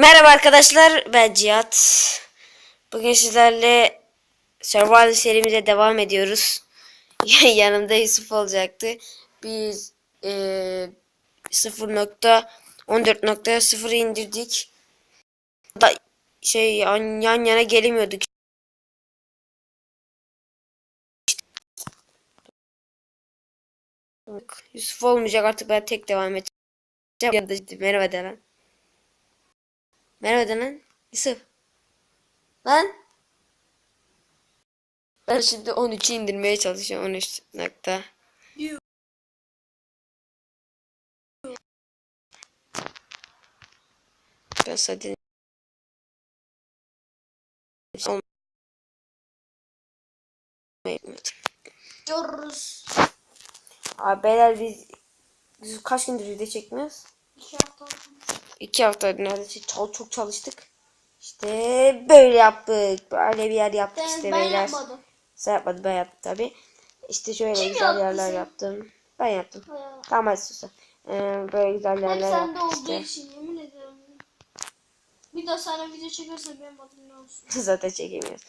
Merhaba arkadaşlar ben Cihat. Bugün sizlerle Survival serimize devam ediyoruz. Yanımda Yusuf olacaktı. Biz eee 0.14.0'ı indirdik. Da şey yan, yan yana gelemiyorduk. Yusuf olmayacak artık ben tek devam edeceğim. Merhaba de lan. Merhaba de lan. Yusuf. Lan. Ben şimdi 13'ü indirmeye çalışıyorum. 13 nokta. Ben sadece Diyoruz. Abi beyler biz, biz kaç gündür video çekmiyoruz? İki hafta olmuş. İki hafta neredeyse çok, çok çalıştık. İşte böyle yaptık. Böyle bir yer yaptık Ben, işte ben beyler. yapmadım. Sen yapmadın ben yaptım tabi. İşte şöyle Kim güzel yaptı yerler sen? yaptım. Ben yaptım. Ha. Tamam hadi sus. Ee, böyle güzel Hep yerler sende yaptık olduğu işte. için yemin ediyorum. Bir daha sana video çekersen benim adım ne olsun. Zaten çekemiyoruz.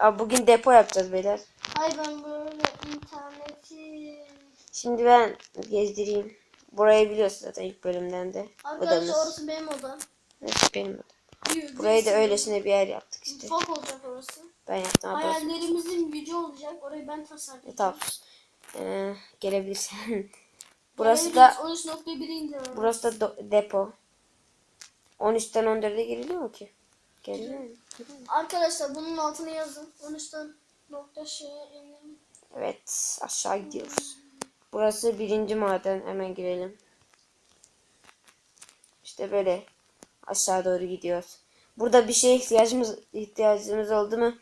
Abi bugün depo yapacağız beyler. Ay ben böyle interneti... Şimdi ben gezdireyim. Burayı biliyorsun zaten ilk bölümden de. Arkadaşlar Odamız. orası benim odam. Evet, benim odam. Burayı da öylesine bir yer yaptık işte. Mutfak olacak orası. Ben yaptım. Hayallerimizin gücü olacak. Orayı ben tasarlayacağım. Tamam. Ee, gelebilirsin. burası da 13.1'i indiriyorum. burası da do- depo. 13'ten 14'e giriliyor mu ki? Giriliyor mu? Arkadaşlar bunun altına yazın. 13'ten nokta şeye indirin. Evet aşağı gidiyoruz. Burası birinci maden hemen girelim. İşte böyle aşağı doğru gidiyoruz. Burada bir şeye ihtiyacımız ihtiyacımız oldu mu?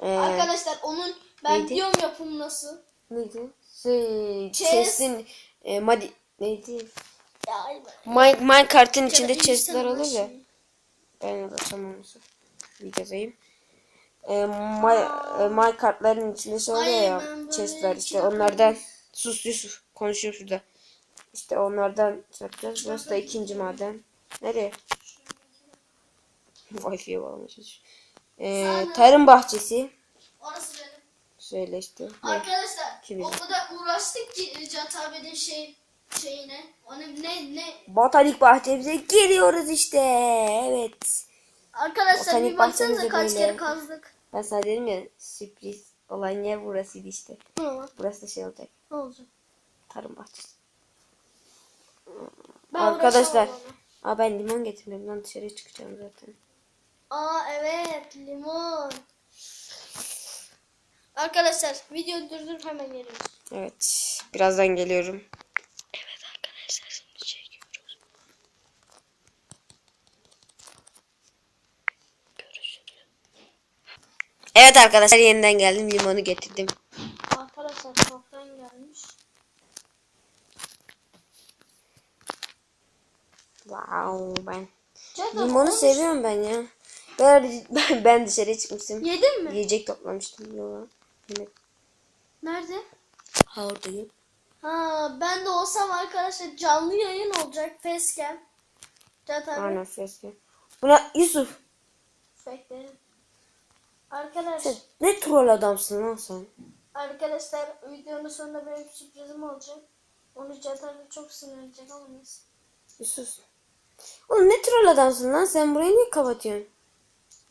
Ee, Arkadaşlar onun ben neydi? diyorum yapım nasıl. neydi? Şey, Chest. chest'in e, madi neydi? Mine, minecart'ın içinde chest'ler olur ya. Ben onu. Bir yazayım. E, my, e, minecart'ların içinde şey oluyor ya. Chest'ler işte onlardan. Sus Yusuf. Konuşuyor şurada. İşte onlardan şey yapacağız. Burası da ikinci maden. Nereye? Wi-Fi'ye bağlamışız. E, tarım bahçesi. Orası benim. Şöyle işte. Arkadaşlar Kim o kadar uğraştık ki Cat abinin şey şeyine. Onu ne ne Botanik bahçemize geliyoruz işte. Evet. Arkadaşlar Botanik bir baksanıza kaç böyle. kere kazdık. Ben sana dedim ya sürpriz olan yer burasıydı işte. Oldu? Burası da şey olacak. Ne olacak? Tarım bahçesi. Ben Arkadaşlar. Aa ben limon getirdim lan dışarıya çıkacağım zaten. Aa evet limon. Arkadaşlar video durdur hemen geliyoruz. Evet. Birazdan geliyorum. Evet arkadaşlar şimdi çekiyoruz. Görüşürüz. Evet arkadaşlar yeniden geldim. Limonu getirdim. Wow ben. Abi, Limonu olmuş. seviyorum ben ya. Ben, ben, ben dışarıya çıkmıştım. Yedin mi? Yiyecek toplamıştım. Yola. Yemek. Nerede? Ha oradayım. Ha ben de olsam arkadaşlar canlı yayın olacak facecam. Cat abi. Aynen sesli. Buna Yusuf. Bekleyin. Arkadaş, Sen ne troll adamsın lan sen. arkadaşlar videonun sonunda benim sürprizim olacak. Onu Cat abi çok sinirlenecek ama neyse. Yusuf. Oğlum ne troll adamsın lan sen burayı niye kapatıyorsun?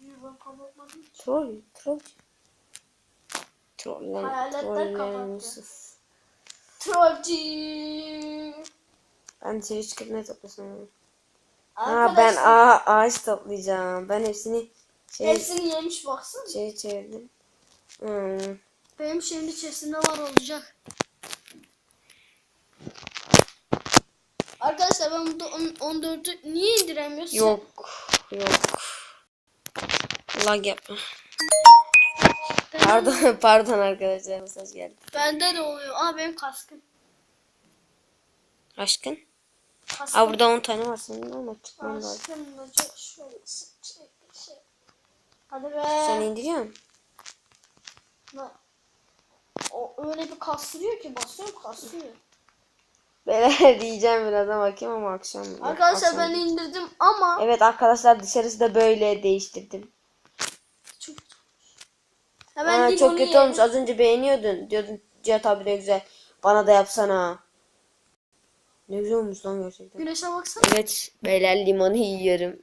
Ben kapatmadım. Troll. Troll. Troller. Hayaletler Troller kapattı. Yusuf. Ben dışarı çıkıp ne toplasam? Aa Arkadaşlar ben aa, ağaç toplayacağım. Ben hepsini şey, hepsini yemiş baksana. şey çevirdim. Hmm. Benim şeyin içerisinde var olacak. Arkadaşlar ben burada on- 14'ü niye indiremiyorsun? Yok. Yok. Lag yapma. Ben- Pardon, pardon arkadaşlar mesaj geldi. Bende de oluyor. Aa benim kaskım. Aşkın. Kaskım. Aa burada 10 tane var senin ama çıkmam lazım. Kaskımla çok şöyle şey, şey. Hadi be. Sen indiriyorsun. Na- O öyle bir kastırıyor ki basıyorum kastırıyor. Beyler diyeceğim birazdan bakayım ama akşam. Arkadaşlar akşam- ben indirdim ama Evet arkadaşlar dışarısı da böyle değiştirdim. çok Hemen Aa, çok kötü olmuş. Az önce beğeniyordun. Diyordun Cihat abi de güzel. Bana da yapsana. Ne güzel olmuş lan gerçekten. Güneşe baksana. Evet beyler limonu yiyorum.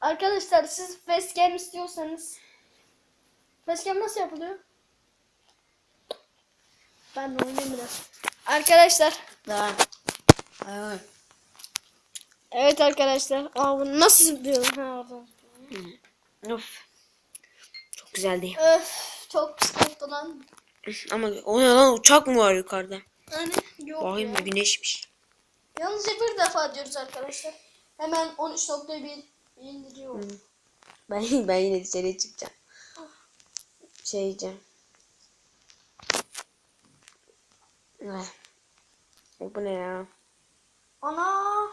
Arkadaşlar siz facecam istiyorsanız facecam nasıl yapılıyor? Ben de oynayayım biraz. Arkadaşlar. Evet arkadaşlar. Aa bunu nasıl zıplıyorum? Ha oradan. Of. Çok güzeldi. Öf çok oldu lan. Ama o ne lan uçak mı var yukarıda? Hani yok Bakayım ya. bir güneşmiş. Yalnızca bir defa diyoruz arkadaşlar. Hemen 13.1 indiriyor. Ben ben yine dışarıya çıkacağım. Şey yiyeceğim. Ay. Bu ne ya? Ana.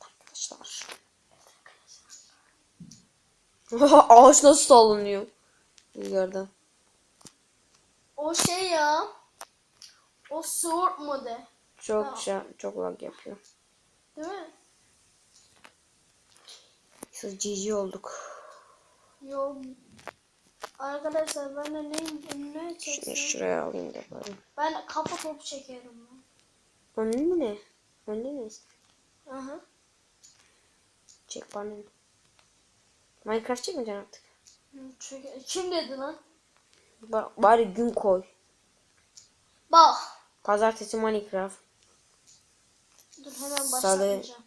Arkadaşlar. Ağaç nasıl sallanıyor? Rüzgardan. O şey ya. O sword mode. Çok Ha. şey, çok lag yapıyor. Değil mi? Siz cici olduk. Yok. Arkadaşlar ben de neyim ne Şunu çeksem? şuraya alayım da bari. Ben kafa topu çekerim. Onun ne? Onun ne? Aha. Çek bana. ne? Minecraft çekmeyeceksin artık. Hı, çeke- Kim dedi lan? Ba- bari gün koy. Bak. Pazartesi Minecraft. Dur hemen Salı- başlatacağım.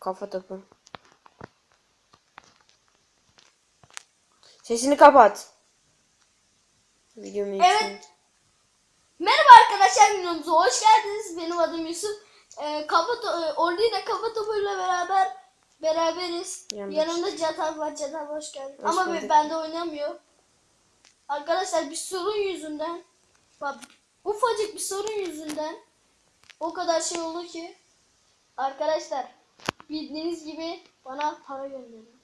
Kafa topu. Sesini kapat. Videomu Evet. Merhaba arkadaşlar videomuza hoş geldiniz. Benim adım Yusuf. Ee, kafa to- e, Orada yine kafa topuyla beraber beraberiz. Yanlış. Yanımda Cihat abi var. Cihat abi hoş geldin. Hoş Ama bulduk. ben de oynamıyor. Arkadaşlar bir sorun yüzünden bak ufacık bir sorun yüzünden o kadar şey oldu ki arkadaşlar bildiğiniz gibi bana para gönderin.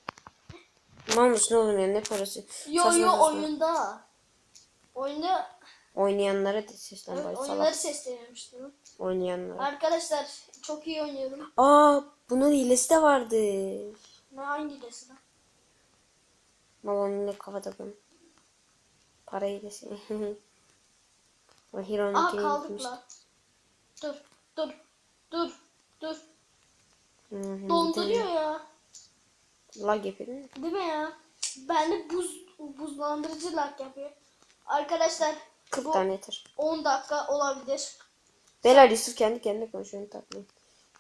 Mal mısın oğlum ya ne parası? Yo Saçma yo saçma. oyunda. Oyunda Oynayanlara da seslen bari salak. sesleniyormuştum. Oynayanlara. Arkadaşlar çok iyi oynuyorum. Aa bunun hilesi de vardı. Ne hangi desin? Malonun ne kafa takım. Para hilesi. o Hero'nun Aa kaldık lan. Dur dur dur dur. Donduruyor ya. Lag yapıyor değil mi? Ya? Bende buz buzlandırıcı lag yapıyor. Arkadaşlar 40 bu tane yeter. 10 dakika olabilir. Beyler Yusuf kendi kendine konuşuyor takmayın.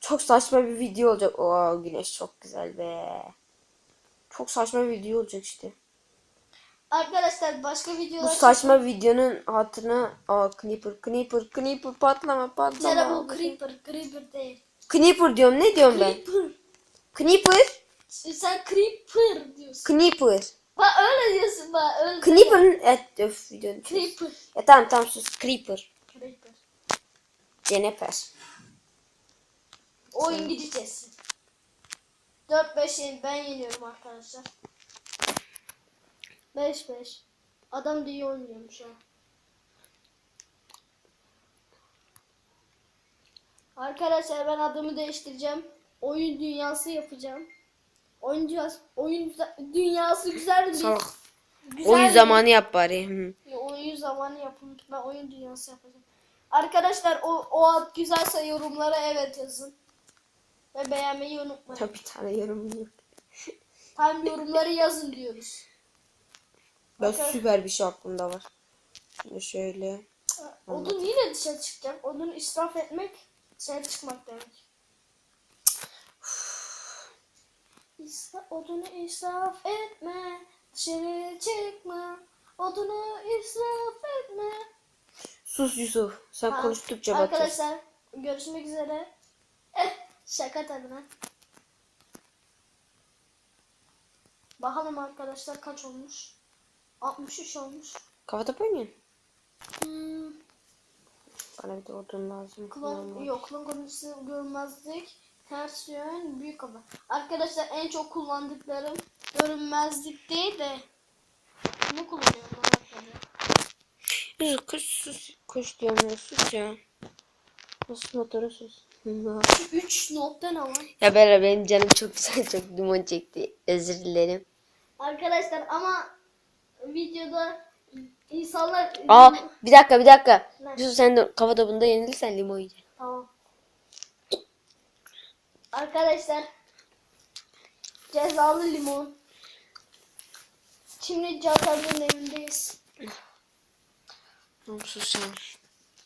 Çok saçma bir video olacak. Oo güneş çok güzel be. Çok saçma bir video olacak işte. Arkadaşlar başka Bu videolar saçma videonun hatırına aa Creeper Creeper Creeper patlama patlama. Cera bu Creeper, Creeper değil. Creeper diyorum ne diyorum ben? Creeper. Creeper Sen Creeper diyorsun. Creeper. Bak öyle diyorsun bak öyle. Creeper'ın et öf videonun. Creeper. Ya tamam tamam sus Creeper. Creeper. Ceneper. O İngilizcesi. 4-5 yen- ben yeniyorum arkadaşlar. 5-5. Adam da iyi oynuyormuş ha. Arkadaşlar ben adımı değiştireceğim. Oyun dünyası yapacağım. Oyun dünyası, oyun dünyası güzel bir Salak. güzel Oyun bir- zamanı yap bari. Ya, oyun zamanı yapın. Ben oyun dünyası yapacağım. Arkadaşlar o, o ad güzelse yorumlara evet yazın. Ve beğenmeyi unutmayın. Tabii bir tane yorum yok. Tam yorumları yazın diyoruz. Ben Okey. süper bir şey aklımda var. Şimdi şöyle. Odun yine dışarı çıkacak. Odunu israf etmek dışarı çıkmak demek. İsra, odunu israf etme. Dışarı çıkma. Odunu israf etme. Sus Yusuf. Sen Ha, konuştukça batıyorsun. Arkadaşlar görüşmek üzere. Eh, şaka tadına. Bakalım arkadaşlar kaç olmuş? 63 olmuş. Kafa topu oynuyorsun. Hmm, Bana bir de odun lazım. klon, yok klon konusu görmezlik. Ters yön büyük kafa. Arkadaşlar en çok kullandıklarım görünmezlik değil de Bunu kullanıyorum ben arkada. Yusuf kuş sus. Kuş diyorum ya sus ya. Nasıl motoru sus. 3 nokta ne var? ya Bera benim canım çok güzel çok limon çekti. Özür dilerim. Arkadaşlar ama videoda insanlar... Aa bir dakika bir dakika. Ne? Yusuf sen de kafa topunda yenilirsen limon yiyeceksin. Tamam. Arkadaşlar cezalı limon. Şimdi Cafer'in evindeyiz. Sus ya.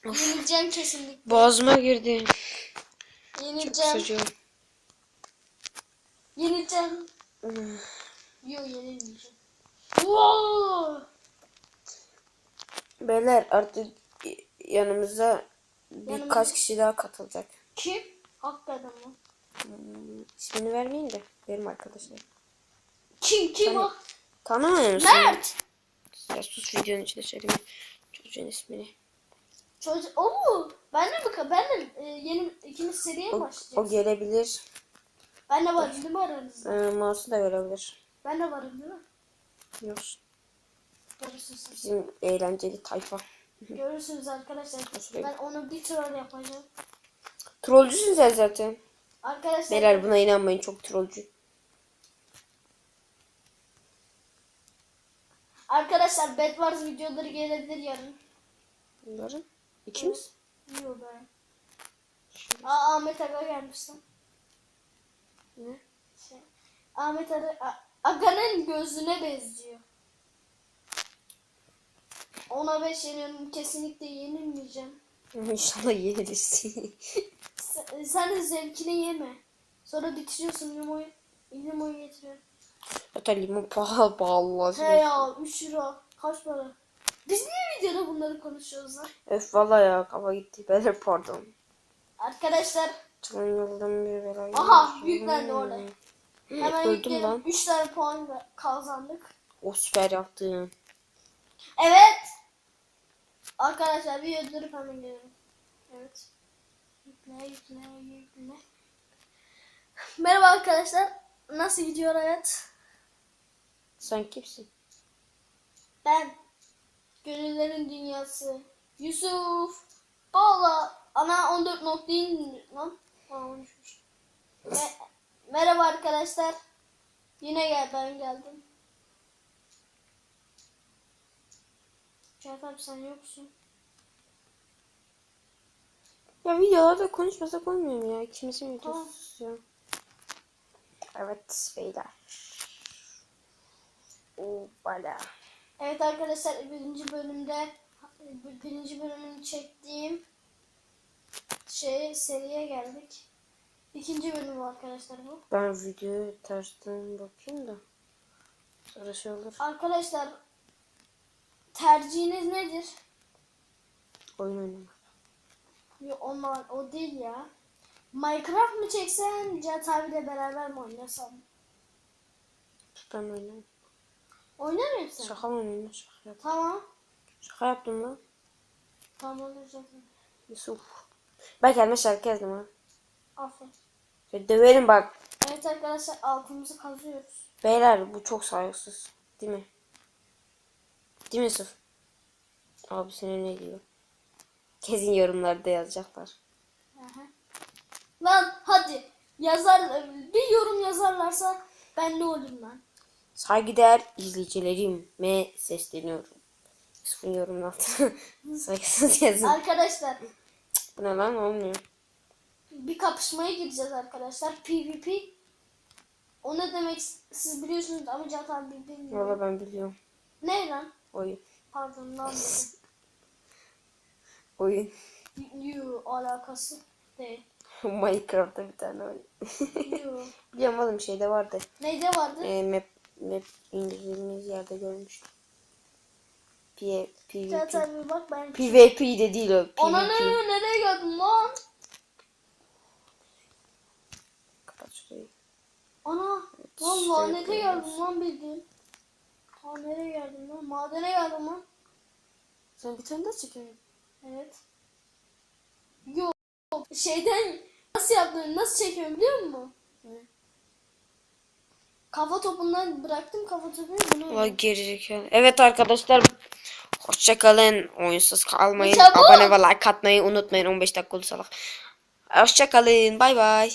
Yenileceğim kesinlikle. Boğazıma girdi. Çok Yenileceğim. sıcak. Yenileceğim. Yok yenilmeyeceğim. Wow! Beyler artık yanımıza birkaç Yanımıza- kişi daha katılacak. Kim? Hakikaten mi? Hmm, İsmini vermeyin de benim arkadaşlar. Kim kim o? Tanımıyor musun? Mert. Ya sus videonun içinde söyleme. Çocuğun ismini. Çocuk o mu? Ben de mi? ka- Ben de e, yeni ikinci seriye O, o başlayacağız? gelebilir. Ben de varım değil mi aranızda? Ee, mouse'u da verebilir. Ben de varım değil mi? Biliyorsun. Görürsünüz. Bizim eğlenceli tayfa. Görürsünüz arkadaşlar. Nasıl? Ben onu bir troll yapacağım. Trollcüsün sen zaten. Arkadaşlar Beyler buna inanmayın çok trollcü. arkadaşlar Bed Wars videoları gelebilir yarın. Bunların ikimiz. Yok ben. Aa Ahmet Aga gelmiş lan. Ne? Şey, Ahmet Aga, Aga'nın gözüne benziyor. Ona beş yeniyorum. Kesinlikle yenilmeyeceğim. İnşallah yenilirsin. Sen, de zevkini yeme. Sonra bitiriyorsun limoyu. Limoyu getiriyorum. Zaten limon pahalı pahalı. He ya 3 euro. Kaç para? Biz niye videoda bunları konuşuyoruz lan? Öf valla ya kafa gitti. Beyler pardon. Arkadaşlar yoldan bir belayı. Aha, yüklendi orada. hemen Öldüm lan. 3 tane puan kazandık. O süper yaptın. Evet. Arkadaşlar bir öldürüp hemen gelelim. Evet. Yükle yükle yükle. Merhaba arkadaşlar. Nasıl gidiyor hayat? Sen kimsin? Ben. Gönüllerin dünyası. Yusuf. Valla. Ana 14 nokta in lan. Aa, 13'müş. Me- Merhaba arkadaşlar. Yine gel ben geldim. Cafer sen yoksun. Ya videolarda konuşmasak olmuyor mu ya? Tamam. videosu ya. Evet beyler. Oo bala. Evet arkadaşlar birinci bölümde birinci bölümünü çektiğim şey seriye geldik. İkinci bölüm arkadaşlar bu. Ben videoyu tersten bakayım da. Sonra şey olur. Arkadaşlar tercihiniz nedir? Oyun oynamak. Yok onlar o değil ya. Minecraft mı çeksen Cihat abiyle beraber mi oynasam? Ben oynayayım. Oynar mısın? Şaka mı oynayayım? Şaka yaptım. Tamam. Şaka yaptım lan. Tamam olacak. Yusuf. Ben kendime şarkı yazdım ha. Aferin. Döverim bak. Evet arkadaşlar altımızı kazıyoruz. Beyler bu çok saygısız. Değil mi? Değil mi Yusuf? Abi sana ne diyor? Kesin yorumlarda yazacaklar. Aha. Lan hadi yazar bir yorum yazarlarsa ben ne olurum lan? Saygıdeğer izleyicilerime sesleniyorum. Yusuf'un yorumun altına saygısız yazın. Arkadaşlar Bu ne lan olmuyor. bir kapışmaya gireceğiz arkadaşlar. PvP. O ne demek siz biliyorsunuz ama Cihat abi bilmiyor. Valla ben biliyorum. Ne lan? Oyun. Pardon lan. Oyun. Yoo alakası değil. Minecraft'ta bir tane oyun. Yoo. Şeyde vardı. Neyde vardı? E, map, map indirdiğimiz yerde görmüştüm. P, PvP. abi bak ben. PvP de değil o. PvP. Ana ne nereye geldin lan? Kapat şurayı. Ana. Şuraya lanete koyuyoruz. geldim lan bildiğin. Ha nereye geldim lan? Madene geldim lan. Sen bir tane daha çekiyorsun. Evet. Yok. Şeyden nasıl yaptığını nasıl çekiyorum biliyor musun? Ne? Kafa topundan bıraktım kafa topunu bunu. Vay gerizekalı. Evet arkadaşlar. Hoşçakalın. Oyunsuz kalmayın. Çabuk. Abone ve like atmayı unutmayın. 15 dakika oldu salak. Hoşçakalın. Bay bay.